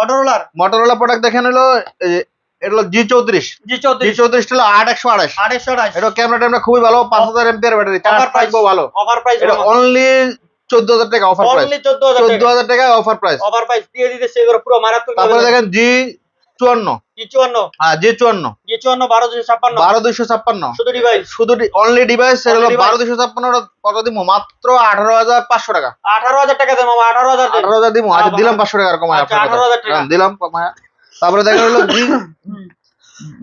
মটোরোলার Motorola product দেখেন হলো এটা হলো জি চৌত্রিশ। জি চৌত্রিশ। চৌত্রিশ হলো আট একশো আঠাশ আড়াইশ। এটা ক্যামেরা ট্যামেরা খুবই ভালো পাঁচ হাজার এমপিআর ব্যাটারি চার্জ প্রাইস ভালো। অফার প্রাইস এটা অনলি চোদ্দ হাজার টাকা অফার প্রাইস চোদ্দ হাজার টাকা। অফার প্রাইস অফার প্রাইস দিয়ে দিতেছে পুরো মারাত্মক তারপরে দেখেন জি চুয়ান্ন। চুয়ান্ন। হ্যাঁ জি চুয়ান্ন। জি চুয়ান্ন বারো দুশো ছাপ্পান্ন। বারো দুইশো ছাপ্পান্ন। শুধু ডিভাইস শুধু অনলি ডিভাইস সেটা হলো বারো দুইশো ছাপ্পান্ন কত দিব মাত্র আঠারো হাজার পাঁচশো টাকা। আঠারো হাজার টাকা আঠারো হাজার আঠারো হাজার দিব আচ্ছা দিলাম পাঁচশো টাকা কমায় আচ্ছা, কথা। 18,000 টাকা। হ্যাঁ, দিলাম কমায় তারপরে দেখা হলো জি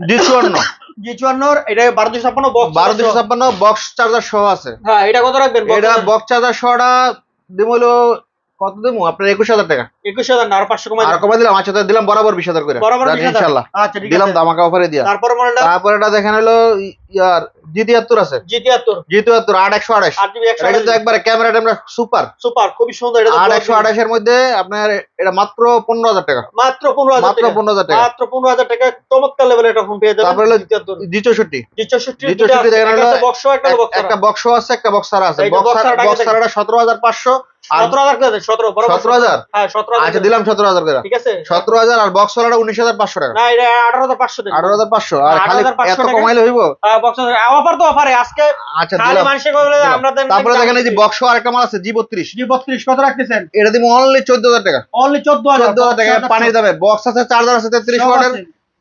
জি চুয়ান্ন। জি চুয়ান্ন এটা বারো দুশো ছাপ্পান্ন বক্স বারো দুশো ছাপ্পান্ন বক্স চার্জার সহ আছে। হ্যাঁ এটা কত রাখবেন? এটা বক্স চার্জার সহটা দিব হলো কত দেবো? আপনার একুশ হাজার টাকা। একুশ হাজার আরও পাঁচশো কমাই আর কমাই দিলাম। আচ্ছা দিলাম বরাবর বিশ হাজার করে। বরাবর জানি 20,000 ইনশাল্লাহ। আচ্ছা দিলাম দামাকা অফারে দিয়া। তারপর তারপর এটা দেখেন হলো ইয়ার জি তিয়াত্তর আছে? জি তিয়াত্তর। জি তিয়াত্তর আট একশো আঠাশ আট জিবি একশো এটা কিন্তু একবারে ক্যামেরা ট্যামেরা সুপার। সুপার খুবই সুন্দর এটা আট একশো আঠাশের মধ্যে আপনার এটা মাত্র পনেরো হাজার টাকা। মাত্র পনেরো হাজার মাত্র পনেরো হাজার টাকা। মাত্র পনেরো হাজার টাকা চমৎকার লেভেলের একটা ফোন পেয়ে যাবেন তারপরে হলো জি চৌষট্টি। জি চৌষট্টি জি চৌষট্টি দেখেন বক্স একটা বক্স আছে একটা বক্স আছে। বক্স টাকা সতেরো হাজার পাঁচশো হাজার হ্যাঁ আচ্ছা হাজার দিলাম সতেরো হাজার করে। ঠিক আছে? সতেরো হাজার আর বক্স উনিশ হাজার পাঁচশো টাকা। আঠারো হাজার পাঁচশো আঠারো হাজার পাঁচশো। আর খালি এত টাকা। কমাইলে হইব? বক্স অফার তো অফারে আজকে আচ্ছা খালি দিলাম। বলে আমরা তারপরে দেখেন এই যে বক্স আরেকটা মাল আছে জি বত্রিশ। জি বত্রিশ কত রাখতেছেন? এটা দিব অনলি চোদ্দ হাজার টাকা। অনলি চোদ্দ হাজার চোদ্দ হাজার টাকা পানির দামে। বক্স আছে চার্জার আছে তেত্রিশ সব ওয়াটের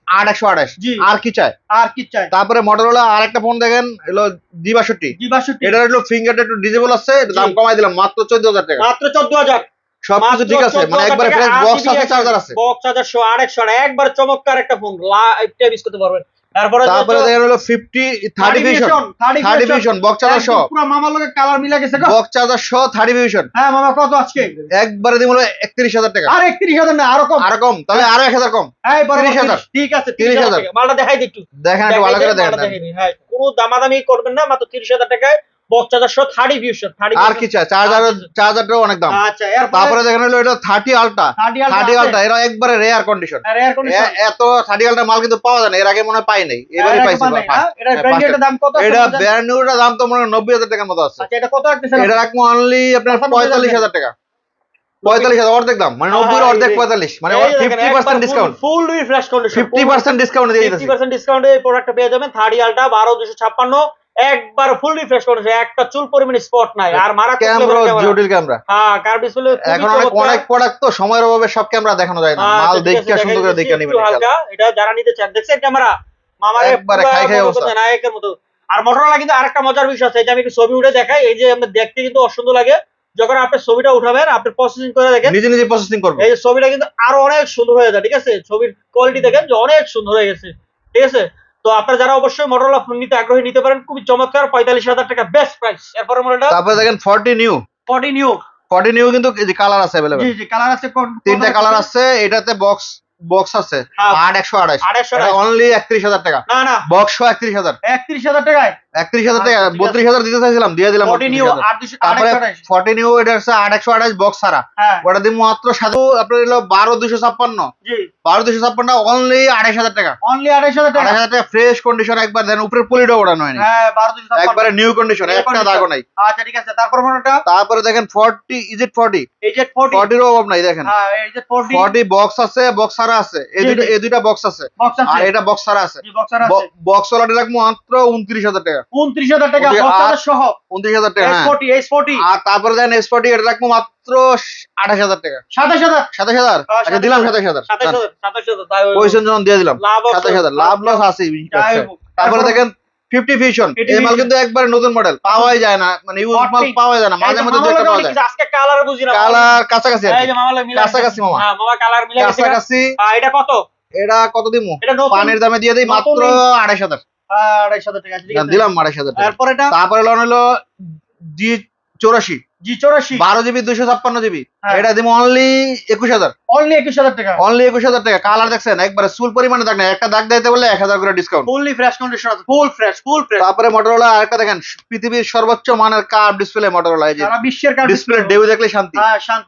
আট একশো আঠাশ। আর কি চাই? আর কি চাই? তারপরে মটোরোলা আরেকটা ফোন দেখেন হলো জি বাষট্টি। জি বাষট্টি। এটা হলো ফিঙ্গারটা একটু ডিজেবল আছে দাম কমাই দিলাম মাত্র চোদ্দ হাজার টাকা। মাত্র চোদ্দ হাজার সবকিছু ঠিক আছে মানে একবারে ফ্রেশ বক্স আছে চার্জার আছে। বক্স চার্জার শো আর একশো একবার চমৎকার একটা ফোন লাইভ ইউজ করতে পারবেন। তারপরে তারপরে দেখেন হলো সহ। পুরো মামার লগে কালার মিলা গেছে গো। সহ হ্যাঁ মামা কত আজকে? একবারে একত্রিশ হাজার টাকা। আর একত্রিশ হাজার না আরও কম। আরও কম তাহলে আরও এক হাজার কম। 30,000 ঠিক আছে 30,000 তিরিশ হাজার। মালটা দেখাই দিই একটু। দেখেন ভালো করে দেখেন হ্যাঁ কোনো দামাদামি করবেন না মাত্র তিরিশ হাজার টাকায় বক্স চার্জার শো থার্টি ভিউশন থার্টি আর কি চাই চার্জার চার্জারটাও অনেক দাম। আচ্ছা তারপরে দেখেন হলো এটা থার্টি আলটা থার্টি থার্টি আলটা এরা একবারে রেয়ার কন্ডিশন আর এয়ার কন্ডিশন এত থার্টি আলটা মাল কিন্তু পাওয়া যায় না এর আগে মনে হয় পাই নাই। এবারে পাইছি এটা হ্যাঁ, ব্র্যান্ডের দাম কত আছে? এটা বলছেন? ব্র্যান্ড নিউটা দাম তো মনে হয় নব্বই হাজার টাকার মতো আছে। আচ্ছা এটা কত এটা রাখব অনলি আপনার আচ্ছা, পঁয়তাল্লিশ হাজার টাকা। পঁয়তাল্লিশ হাজার অর্ধেক দাম। মানে নব্বই হ্যাঁ, অর্ধেক পঁয়তাল্লিশ। মানে fifty percent discount fifty percent discount দিয়ে দিতেছি। 50% ডিসকাউন্টে এই প্রোডাক্টটা পেয়ে যাবেন। থার্ড বারো দুশো ছাপ্পান্ন। একবার ফুল রিফ্রেশ করেছে একটা চুল পরিমাণ স্পট নাই আর মারাত্মক ক্যামেরা। জটিল ক্যামেরা হ্যাঁ কার ডিসপ্লে এখন অনেক অনেক প্রোডাক্ট তো সময়ের অভাবে সব ক্যামেরা দেখানো যায় না। মাল দেখে সুন্দর করে দেখে নিবেন হালকা এটা যারা নিতে চান দেখছেন ক্যামেরা মামারে একবারে খাই খাই অবস্থা। নায়কের মতো। আর মোটরোলা কিন্তু আরেকটা মজার বিষয় আছে এই যে আমি একটু ছবি উঠে দেখাই এই যে আমরা দেখতে কিন্তু অসুন্দর লাগে। যখন আপনি ছবিটা উঠাবেন আপনি প্রসেসিং করে দেখেন নিজে নিজে প্রসেসিং করবে এই ছবিটা কিন্তু আরও অনেক সুন্দর হয়ে যায় ঠিক আছে? ছবির কোয়ালিটি দেখেন যে অনেক সুন্দর হয়ে গেছে ঠিক আছে? তো আপনারা যারা অবশ্যই মোটরলা ফোন নিতে আগ্রহী নিতে পারেন খুবই চমৎকার পঁয়তাল্লিশ হাজার টাকা বেস্ট প্রাইস এরপরে মডেলটা তারপরে দেখেন forty neo forty neo forty neo কিন্তু যে কালার আছে এভেলেবেল জি জি কালার আছে কোন- তিনটা কালার আছে? এটাতে বক্স বক্স আছে। আট একশো আড়াইশো। আড়াইশো টাকা। অনলি একত্রিশ হাজার টাকা। না না। বক্স একত্রিশ হাজার। একত্রিশ হাজার টাকায়? একত্রিশ হাজার টাকা আচ্ছা। বত্রিশ হাজার দিতে চাইছিলাম দিয়ে দিলাম ফর্টি নিউ 38,000 আট দুশো তারপরে ফর্টি নিউ এটা হচ্ছে আট একশো আঠাশ বক্স ছাড়া। হ্যাঁ। ওটা দিব মাত্র সাথে আপনার হলো বারো দুশো ছাপ্পান্ন। বারো দুশো ছাপ্পান্ন অনলি আড়াইশ হাজার টাকা। অনলি আড়াইশো হাজার টাকা। আড়াইশ হাজার টাকা ফ্রেশ কন্ডিশন একবার দেন উপরের পুলিটা ওড়ানো হয়নি। হ্যাঁ। একবারে নিউ কন্ডিশন একটা। দাগও নাই। আচ্ছা ঠিক আছে। তারপর তারপরে দেখেন ফর্টি ফর্টি এই ফর্টি ফর্টির অভাব নাই দেখেন। হ্যাঁ ফর্টি ফর্টি বক্স আছে বক্স ছাড়া আছে। এই দুইটা এই দুইটা বক্স আছে। আর এটা বক্স ছাড়া আছে। জি বক্সার বক্স ওলাটি রাখব মাত্র উনত্রিশ হাজার টাকা। উনত্রিশ হাজার টাকা ওকে, বক্সার আর- সহ। উনত্রিশ হাজার টাকা এস হ্যাঁ আর তারপরে দেন এস এটা রাখব মাত্র আঠাশ হাজার টাকা। সাতাশ হাজার। সাতাশ হাজার? আচ্ছা দিলাম সাতাশ হাজার। সাতাশ হাজার সাতাশ হাজার তাই ওই- পয়সা যখন দিয়ে দিলাম সাতাশ হাজার। লাভ লস আছে তারপরে দেখেন ফিফটি ফিউশন এই মাল কিন্তু একবারে নতুন মডেল পাওয়াই যায় না। মানে ইউজ মাল পাওয়া যায় না। মাঝে মধ্যে পাওয়া যায়। আজকে কালার বুঝি না কালার কাছাকাছি এই যে মামা মিলা কাছাকাছি মামা। হ্যাঁ মামা কালার মিলা কাছাকাছি। এটা কত? এটা কত দিমু? পানির দামে দিয়ে দিই মাত্র আড়াইশ হাজার। আড়াইশ হাজার টাকা ঠিক আছে। দিলাম আড়াইশ হাজার টাকা। তারপর এটা? তারপরে লোন হলো জি চৌরাশি। জি চৌরাশি। বারো জিবি দুশো ছাপ্পান্ন জিবি। হ্যাঁ। এটা দিব অনলি একুশ হাজার। অনলি একুশ হাজার টাকা। অনলি একুশ হাজার টাকা। কালার দেখছেন? একবারে পরিমাণে দাগ না একটা দাগ দিতে বললে এক হাজার করে ডিসকাউন্ট ফুললি ফ্রেশ কন্ডিশন আছে। ফুল ফ্রেশ ফুল ফ্রেশ তারপরে মোটরোলা আরেকটা দেখেন। পৃথিবীর সর্বোচ্চ মানের কার ডিসপ্লে মোটরোলা এই যে বিশ্বের ডিসপ্লে ডেউ দেখলে শান্তি।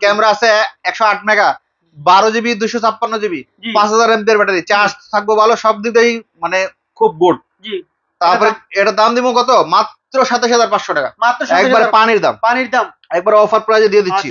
ক্যামেরা আছে একশো আট মেগা বারো জিবি দুশো ছাপ্পান্ন জিবি। পাঁচ হাজার এমপিয়ার ব্যাটারি। চার্জ থাকব ভালো সব দিকেই মানে খুব গুড জি। তারপরে এটা দাম দিব কত? মাত্র সাতাশ হাজার পাঁচশো টাকা। মাত্র একবার পানির দাম। পানির দাম। একবার অফার প্রাইজে দিয়ে দিচ্ছি।